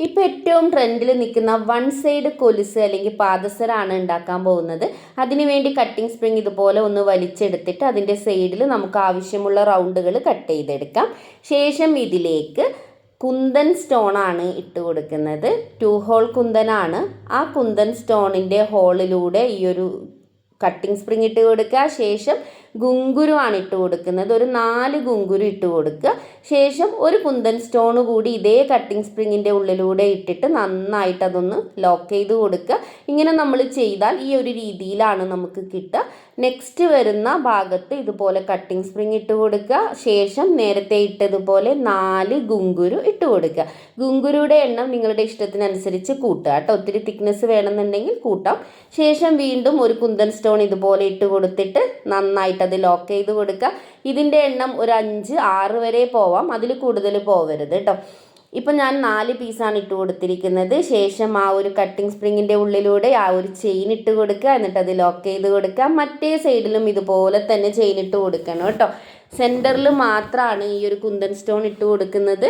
ഇപ്പോൾ ഏറ്റവും ട്രെൻഡിൽ നിൽക്കുന്ന വൺ സൈഡ് കൊലുസ് അല്ലെങ്കിൽ പാദസരാണ് ഉണ്ടാക്കാൻ പോകുന്നത്. അതിനുവേണ്ടി കട്ടിംഗ് സ്പ്രിങ് ഇതുപോലെ ഒന്ന് വലിച്ചെടുത്തിട്ട് അതിന്റെ സൈഡിൽ നമുക്ക് ആവശ്യമുള്ള റൗണ്ടുകൾ കട്ട് ചെയ്തെടുക്കാം. ശേഷം ഇതിലേക്ക് കുന്തൻ സ്റ്റോണാണ് ഇട്ട് കൊടുക്കുന്നത്. ടു ഹോൾ കുന്തനാണ്. ആ കുന്തൻ സ്റ്റോണിന്റെ ഹോളിലൂടെ ഈ ഒരു കട്ടിംഗ് സ്പ്രിങ് ഇട്ട് കൊടുക്കുക. ശേഷം ഗുങ്കുരുവാണ് ഇട്ട് കൊടുക്കുന്നത്. ഒരു നാല് ഗുങ്കുരു ഇട്ട് കൊടുക്കുക. ശേഷം ഒരു കുന്തൻ സ്റ്റോൺ കൂടി ഇതേ കട്ടിംഗ് സ്പ്രിങ്ങിന്റെ ഉള്ളിലൂടെ ഇട്ടിട്ട് നന്നായിട്ട് അതൊന്ന് ലോക്ക് ചെയ്ത് കൊടുക്കുക. ഇങ്ങനെ നമ്മൾ ചെയ്താൽ ഈ ഒരു രീതിയിലാണ് നമുക്ക് കിട്ടുക. നെക്സ്റ്റ് വരുന്ന ഭാഗത്ത് ഇതുപോലെ കട്ടിംഗ് സ്പ്രിങ് ഇട്ട് കൊടുക്കുക. ശേഷം നേരത്തെ ഇട്ടതുപോലെ നാല് ഗുങ്കുരു ഇട്ട് കൊടുക്കുക. ഗുങ്കുരുടെ എണ്ണം നിങ്ങളുടെ ഇഷ്ടത്തിനനുസരിച്ച് കൂട്ടുക കേട്ടോ. ഒത്തിരി തിക്നെസ് വേണമെന്നുണ്ടെങ്കിൽ കൂട്ടാം. ശേഷം വീണ്ടും ഒരു കുന്തൻ സ്റ്റോൺ ഇതുപോലെ ഇട്ട് കൊടുത്തിട്ട് നന്നായിട്ട് അത് ലോക്ക് ചെയ്ത് കൊടുക്കുക. ഇതിന്റെ എണ്ണം ഒരു അഞ്ച് ആറ് വരെ പോവാം. അതിൽ കൂടുതൽ പോവരുത് കേട്ടോ. ഇപ്പം ഞാൻ നാല് പീസാണ് ഇട്ട് കൊടുത്തിരിക്കുന്നത്. ശേഷം ആ ഒരു കട്ടിംഗ് സ്പ്രിങ്ങിന്റെ ഉള്ളിലൂടെ ആ ഒരു ചെയിൻ ഇട്ട് കൊടുക്കുക. എന്നിട്ട് അത് ലോക്ക് ചെയ്ത് കൊടുക്കുക. മറ്റേ സൈഡിലും ഇതുപോലെ തന്നെ ചെയിൻ ഇട്ട് കൊടുക്കണം കേട്ടോ. സെന്ററിൽ മാത്രമാണ് ഈ ഒരു കുന്തൻ സ്റ്റോൺ ഇട്ട് കൊടുക്കുന്നത്.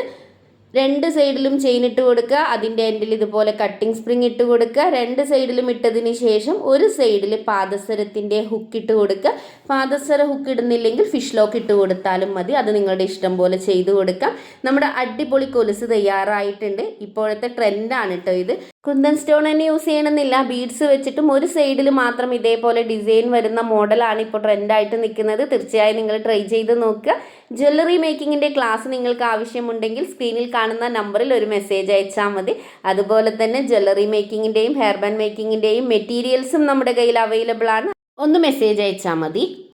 രണ്ട് സൈഡിലും ചെയിൻ ഇട്ട് കൊടുക്കുക അതിന്റെ എൻഡിൽ ഇതുപോലെ കട്ടിംഗ് സ്പ്രിങ് ഇട്ട് കൊടുക്കുക. രണ്ട് സൈഡിലും ഇട്ടതിന് ശേഷം ഒരു സൈഡിൽ പാദസരത്തിന്റെ ഹുക്ക് ഇട്ട് കൊടുക്കുക. പാദസര ഹുക്ക് ഇടുന്നില്ലെങ്കിൽ ഫിഷ് ലോക്ക് ഇട്ട് കൊടുത്താലും മതി. അത് നിങ്ങളുടെ ഇഷ്ടം പോലെ ചെയ്ത് കൊടുക്കാം. നമ്മുടെ അടിപൊളി കൊലുസ് തയ്യാറായിട്ടുണ്ട്. ഇപ്പോഴത്തെ ട്രെൻഡാണ് കേട്ടോ ഇത്. കുന്തൻ സ്റ്റോൺ തന്നെ യൂസ് ചെയ്യണമെന്നില്ല. ബീഡ്സ് വെച്ചിട്ടും ഒരു സൈഡിൽ മാത്രം ഇതേപോലെ ഡിസൈൻ വരുന്ന മോഡലാണ് ഇപ്പോൾ ട്രെൻഡായിട്ട് നിൽക്കുന്നത്. തീർച്ചയായും നിങ്ങൾ ട്രൈ ചെയ്ത് നോക്കുക. ജ്വല്ലറി മേക്കിങ്ങിന്റെ ക്ലാസ് നിങ്ങൾക്ക് ആവശ്യമുണ്ടെങ്കിൽ സ്ക്രീനിൽ കാണുന്ന നമ്പറിൽ ഒരു മെസ്സേജ് അയച്ചാൽ മതി. അതുപോലെ തന്നെ ജ്വല്ലറി മേക്കിങ്ങിന്റെയും ഹെയർ ബാൻഡ് മേക്കിങ്ങിന്റെയും മെറ്റീരിയൽസും നമ്മുടെ കയ്യിൽ അവൈലബിൾ ആണ് ഒന്ന് മെസ്സേജ് അയച്ചാൽ മതി.